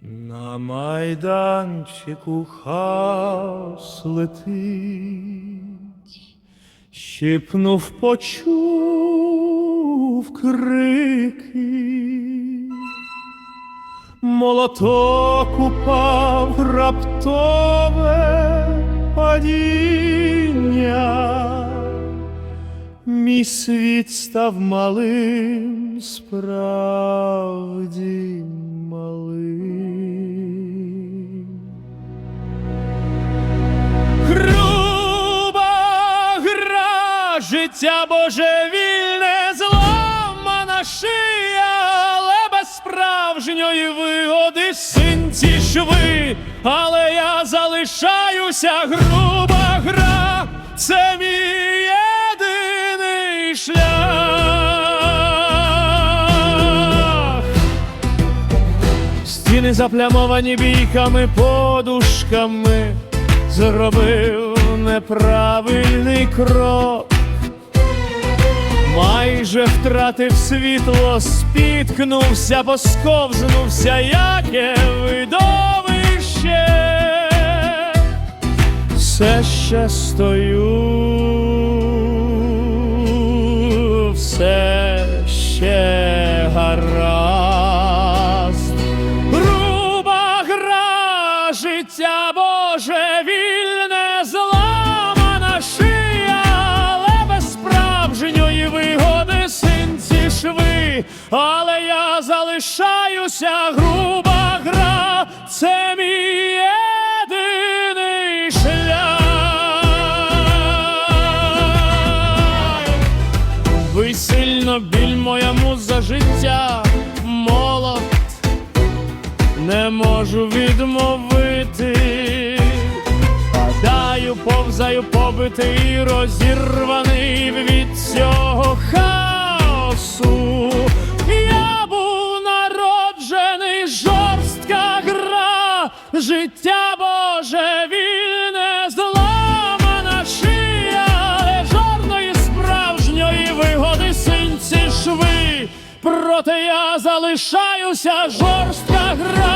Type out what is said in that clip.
На майданчику хаос летить, Щипнув, почув крики, молоток упав раптове падіння, мій світ став малим, справді життя божевільне, зламана шия, але без справжньої вигоди. Синці шви, але я залишаюся, груба гра, це мій єдиний шлях. Стіни заплямовані бійками, подушками, зробив неправильний крок, майже втратив світло, спіткнувся, посковзнувся, яке видовище, все ще стою, все ще гаразд. Груба гра, життя але я залишаюся, груба гра, це мій єдиний шлях. Ви сильно біль моя муза життя, молот не можу відмовити. Падаю, повзаю, побитий, розірваний від життя Боже вільне, зламана шия, але справжньої вигоди синці шви. Проте я залишаюся, жорстка гра,